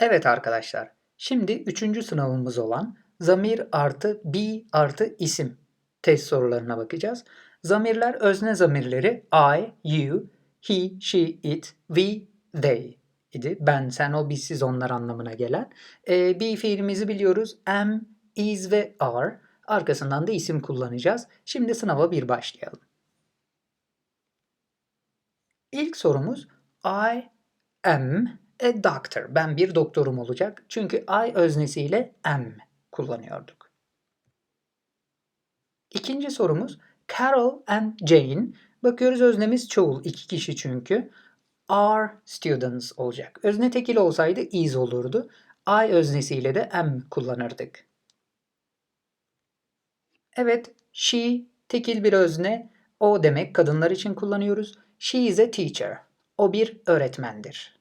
Evet arkadaşlar, şimdi üçüncü sınavımız olan zamir artı be artı isim test sorularına bakacağız. Zamirler özne zamirleri I, you, he, she, it, we, they idi. Ben, sen, o, biz, siz, onlar anlamına gelen. E, be fiilimizi biliyoruz. Am, is ve are. Arkasından da isim kullanacağız. Şimdi sınava bir başlayalım. İlk sorumuz I am a doctor. Ben bir doktorum olacak. Çünkü I öznesiyle am kullanıyorduk. İkinci sorumuz Carol and Jane. Bakıyoruz öznemiz çoğul. iki kişi çünkü. Are students olacak. Özne tekil olsaydı is olurdu. I öznesiyle de am kullanırdık. Evet, she tekil bir özne. O demek kadınlar için kullanıyoruz. She is a teacher. O bir öğretmendir.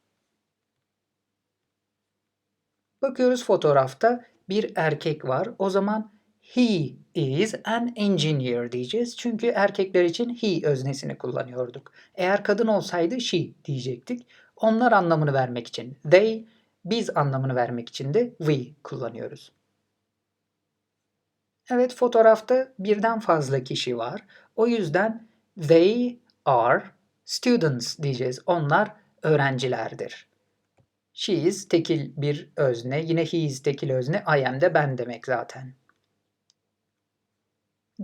Bakıyoruz fotoğrafta bir erkek var. O zaman he is an engineer diyeceğiz. Çünkü erkekler için he öznesini kullanıyorduk. Eğer kadın olsaydı she diyecektik. Onlar anlamını vermek için they, biz anlamını vermek için de we kullanıyoruz. Evet fotoğrafta birden fazla kişi var. O yüzden they are students diyeceğiz. Onlar öğrencilerdir. She is tekil bir özne. Yine he is tekil özne. I am de ben demek zaten.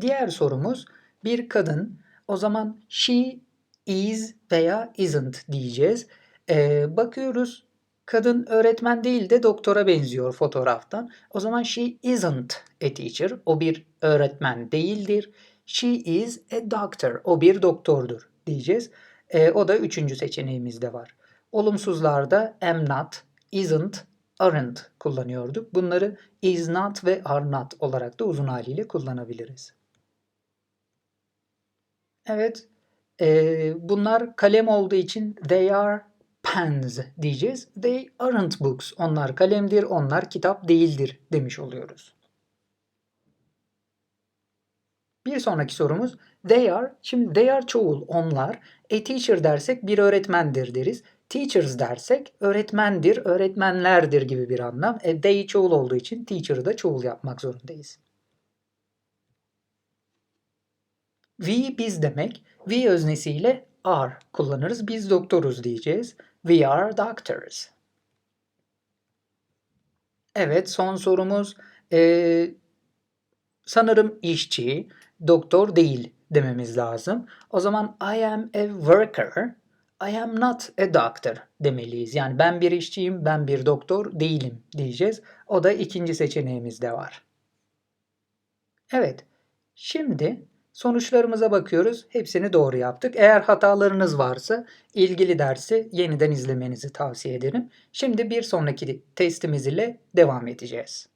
Diğer sorumuz bir kadın. O zaman she is veya isn't diyeceğiz. Ee, bakıyoruz kadın öğretmen değil de doktora benziyor fotoğraftan. O zaman she isn't a teacher. O bir öğretmen değildir. She is a doctor. O bir doktordur diyeceğiz. Ee, o da üçüncü seçeneğimizde var. Olumsuzlarda am not, isn't, aren't kullanıyorduk. Bunları is not ve are not olarak da uzun haliyle kullanabiliriz. Evet, e, bunlar kalem olduğu için they are pens diyeceğiz. They aren't books. Onlar kalemdir, onlar kitap değildir demiş oluyoruz. Bir sonraki sorumuz they are. Şimdi they are çoğul onlar. A teacher dersek bir öğretmendir deriz. Teachers dersek öğretmendir, öğretmenlerdir gibi bir anlam. E, they çoğul olduğu için teacher'ı da çoğul yapmak zorundayız. We biz demek. We öznesiyle are kullanırız. Biz doktoruz diyeceğiz. We are doctors. Evet son sorumuz ee, sanırım işçi, doktor değil dememiz lazım. O zaman I am a worker, I am not a doctor demeliyiz. Yani ben bir işçiyim, ben bir doktor değilim diyeceğiz. O da ikinci seçeneğimizde var. Evet, şimdi sonuçlarımıza bakıyoruz. Hepsini doğru yaptık. Eğer hatalarınız varsa ilgili dersi yeniden izlemenizi tavsiye ederim. Şimdi bir sonraki testimiz ile devam edeceğiz.